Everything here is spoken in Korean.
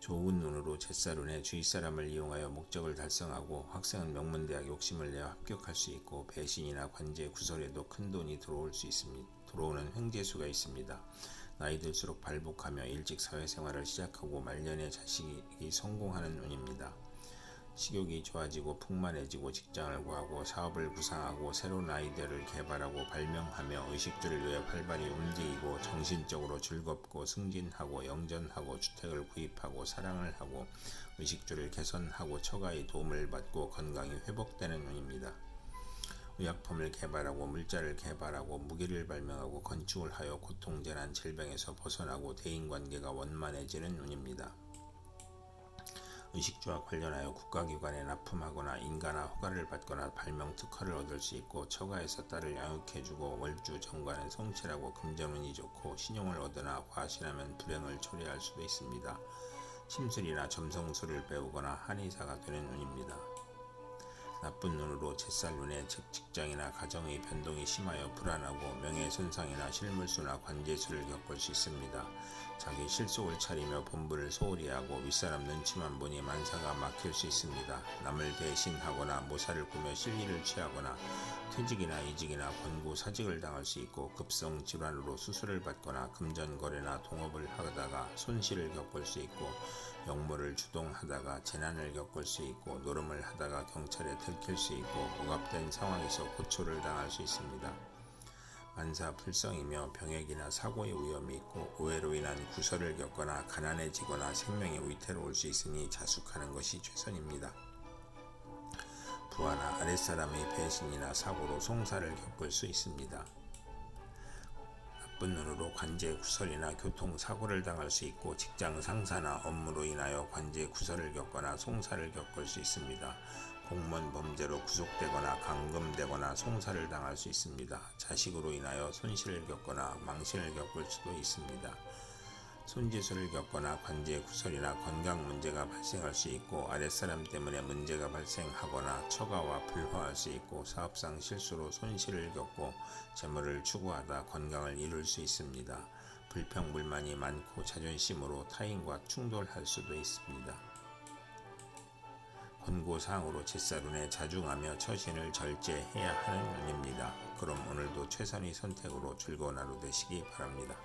좋은 눈으로 제살운에 주위 사람을 이용하여 목적을 달성하고 학생은 명문대학 욕심을 내어 합격할 수 있고 배신이나 관제 구설에도 큰 돈이 들어올 수 있습니다. 들어오는 횡재수가 있습니다. 나이 들수록 발복하며 일찍 사회생활을 시작하고 말년에 자식이 성공하는 운입니다. 식욕이 좋아지고 풍만해지고 직장을 구하고 사업을 구상하고 새로운 아이디어를 개발하고 발명하며 의식주를 위해 활발히 움직이고 정신적으로 즐겁고 승진하고 영전하고 주택을 구입하고 사랑을 하고 의식주를 개선하고 처가의 도움을 받고 건강이 회복되는 운입니다. 의약품을 개발하고 물자를 개발하고 무기를 발명하고 건축을 하여 고통재난 질병에서 벗어나고 대인관계가 원만해지는 운입니다. 의식주와 관련하여 국가기관에 납품하거나 인가나 허가를 받거나 발명 특허를 얻을 수 있고 처가에서 딸을 양육해주고 월주 정관은 성실하고 금전운이 좋고 신용을 얻으나 과신하면 불행을 초래할 수도 있습니다. 침술이나 점성술을 배우거나 한의사가 되는 운입니다. 나쁜 눈으로 제살 눈에 즉 직장이나 가정의 변동이 심하여 불안하고 명예 손상이나 실물수나 관제수를 겪을 수 있습니다. 자기 실속을 차리며 본부를 소홀히 하고 윗사람 눈치만 보니 만사가 막힐 수 있습니다. 남을 대신하거나 모사를 꾸며 실리를 취하거나 퇴직이나 이직이나 권고 사직을 당할 수 있고 급성 질환으로 수술을 받거나 금전 거래나 동업을 하다가 손실을 겪을 수 있고 역모를 주동하다가 재난을 겪을 수 있고 노름을 하다가 경찰에 들킬 수 있고 억압된 상황에서 고초를 당할 수 있습니다. 만사 불성이며 병역이나 사고의 위험이 있고 오해로 인한 구설을 겪거나 가난해지거나 생명의 위태로울 수 있으니 자숙하는 것이 최선입니다. 부하나 아랫사람의 배신이나 사고로 송사를 겪을 수 있습니다. 나쁜 눈으로 관제 구설이나 교통 사고를 당할 수 있고 직장 상사나 업무로 인하여 관제 구설을 겪거나 송사를 겪을 수 있습니다. 공무원 범죄로 구속되거나 감금되거나 송사를 당할 수 있습니다. 자식으로 인하여 손실을 겪거나 망신을 겪을 수도 있습니다. 손지수를 겪거나 관제 구설이나 건강 문제가 발생할 수 있고 아랫사람 때문에 문제가 발생하거나 처가와 불화할 수 있고 사업상 실수로 손실을 겪고 재물을 추구하다 건강을 잃을 수 있습니다. 불평불만이 많고 자존심으로 타인과 충돌할 수도 있습니다. 권고사항으로 제사룬에 자중하며 처신을 절제해야 하는 운입니다. 그럼 오늘도 최선의 선택으로 즐거운 하루 되시기 바랍니다.